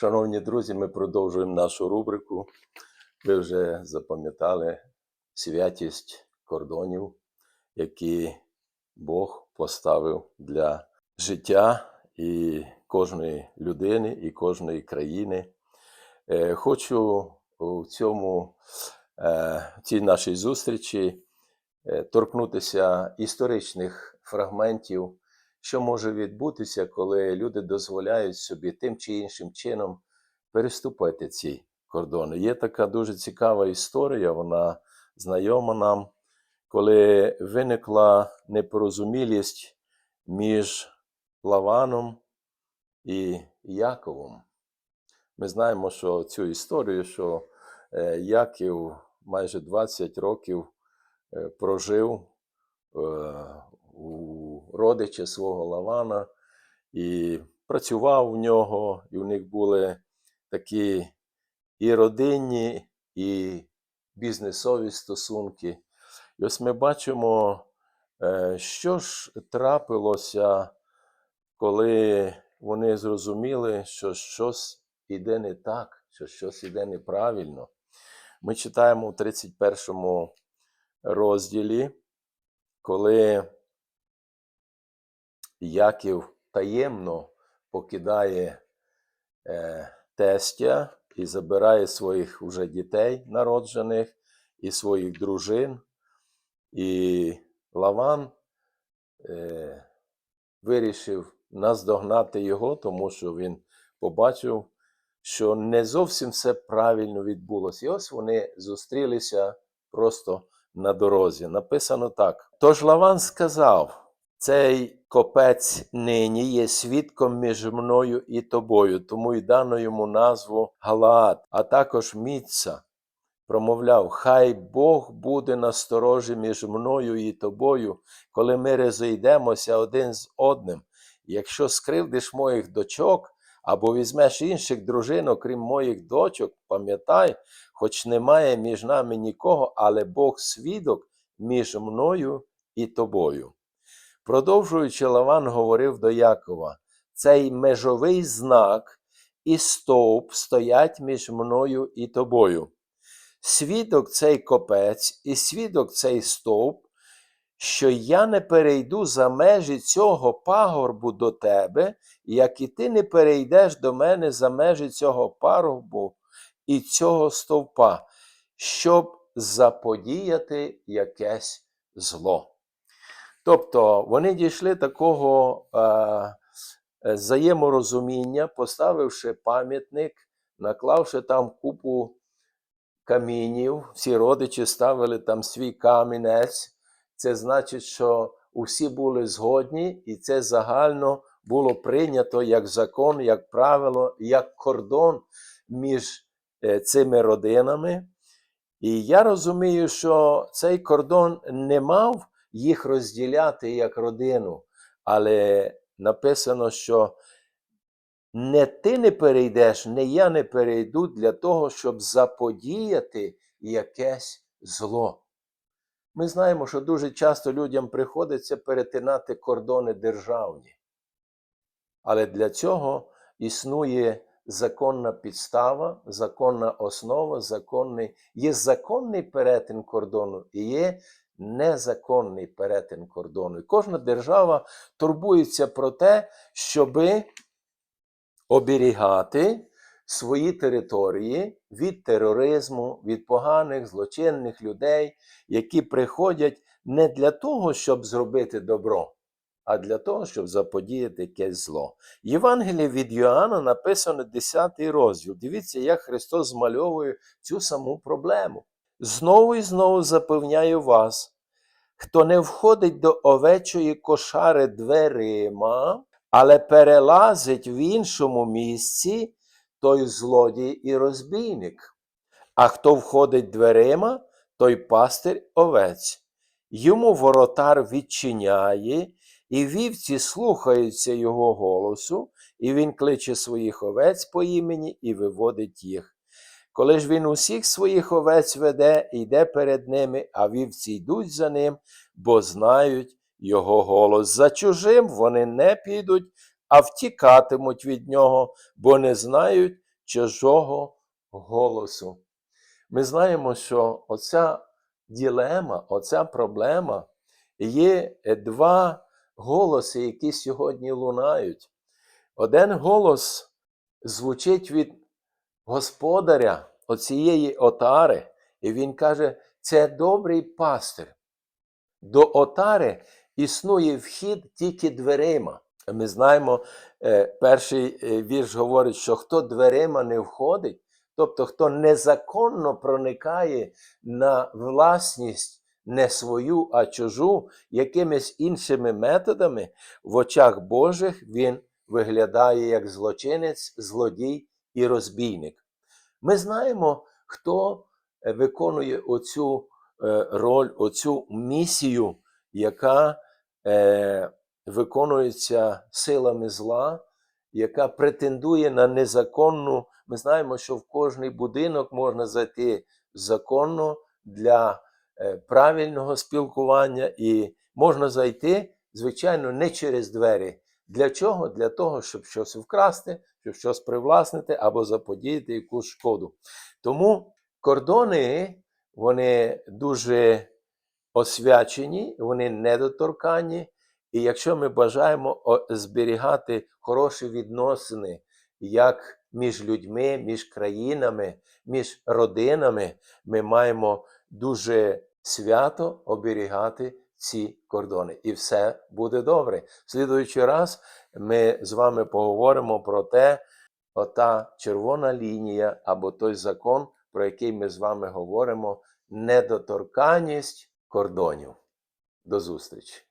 Шановні друзі, ми продовжуємо нашу рубрику. Ви вже запам'ятали святість кордонів, які Бог поставив для життя і кожної людини, і кожної країни. Е, Хочу у цьому е, в цій нашій зустрічі е, торкнутися історичних фрагментів, що може відбутися, коли люди дозволяють собі тим чи іншим чином переступити ці кордони. Є така дуже цікава історія, вона знайома нам, коли виникла непорозумілість між Лаваном і Яковом. Ми знаємо, що цю історію, що е, Яків майже 20 років е, прожив е, у родича свого Лавана і працював в нього, і в них були такі і родинні, і бізнесові стосунки. І ось ми бачимо, е, що ж трапилося, коли вони зрозуміли, що щось іде не так, що щось іде неправильно. Ми читаємо у 31 розділі, коли Яків таємно покидає е, тестя і забирає своїх уже дітей народжених і своїх дружин. І Лаван е, вирішив наздогнати його, тому що він побачив, що не зовсім все правильно відбулося. І ось вони зустрілися просто на дорозі. Написано так: Тож Лаван сказав: цей копець нині є свідком між мною і тобою, тому й дано йому назву Галаад, а також Міца. Промовляв, хай Бог буде насторожі між мною і тобою, коли ми розійдемося один з одним. Якщо скривдиш моїх дочок або візьмеш інших дружин, окрім моїх дочок, пам'ятай, хоч немає між нами нікого, але Бог свідок між мною і тобою. Продовжуючи, Лаван говорив до Якова: цей межовий знак і стовп стоять між мною і тобою. Свідок цей копець і свідок цей стовп, що я не перейду за межі цього пагорбу до тебе, як і ти не перейдеш до мене за межі цього пагорбу і цього стовпа, щоб заподіяти якесь зло. Тобто вони дійшли такого е, е, взаєморозуміння, поставивши пам'ятник, наклавши там купу камінів, всі родичі ставили там свій камінець. Це значить, що усі були згодні, і це загально було прийнято як закон, як правило, як кордон між е, цими родинами. І я розумію, що цей кордон не мав їх розділяти як родину, але написано, що не ти не перейдеш, не я не перейду для того, щоб заподіяти якесь зло. Ми знаємо, що дуже часто людям приходиться перетинати кордони державні. Але для цього існує законна підстава, законна основа, законний, є законний перетин кордону і є незаконний перетин кордону. І кожна держава турбується про те, щоби оберігати свої території від тероризму, від поганих злочинних людей, які приходять не для того, щоб зробити добро, а для того, щоб заподіяти якесь зло. Євангеліє від Йоанна написано 10 розділ. Дивіться, як Христос змальовує цю саму проблему. Знову і знову запевняю вас, хто не входить до овечої кошари дверима, але перелазить в іншому місці, той злодій і розбійник. А хто входить дверима, той пастир овець. Йому воротар відчиняє, і вівці слухаються його голосу, і він кличе своїх овець по імені і виводить їх. Коли ж він усіх своїх овець веде, йде перед ними, а вівці йдуть за ним, бо знають його голос. За чужим вони не підуть, а втікатимуть від нього, бо не знають чужого голосу. Ми знаємо, що оця ділема, оця проблема є два голоси, які сьогодні лунають. Один голос звучить від господаря оцієї отари, і він каже: це добрий пастир. До отари існує вхід тільки дверима. Ми знаємо, е, перший е, вірш говорить, що хто дверима не входить, тобто хто незаконно проникає на власність не свою, а чужу, якимись іншими методами, в очах Божих він виглядає як злочинець, злодій і розбійник. Ми знаємо, хто е, виконує оцю е, роль, оцю місію, яка е, виконується силами зла, яка претендує на незаконну. Ми знаємо, що в кожний будинок можна зайти законно для правильного спілкування, і можна зайти, звичайно, не через двері. Для чого? Для того, щоб щось вкрасти, щоб щось привласнити або заподіяти якусь шкоду. Тому кордони вони дуже освячені, вони недоторканні. І якщо ми бажаємо зберігати хороші відносини як між людьми, між країнами, між родинами, ми маємо дуже свято оберігати ці кордони. І все буде добре. В слідуючий раз ми з вами поговоримо про те, ота червона лінія або той закон, про який ми з вами говоримо, недоторканність кордонів. До зустрічі!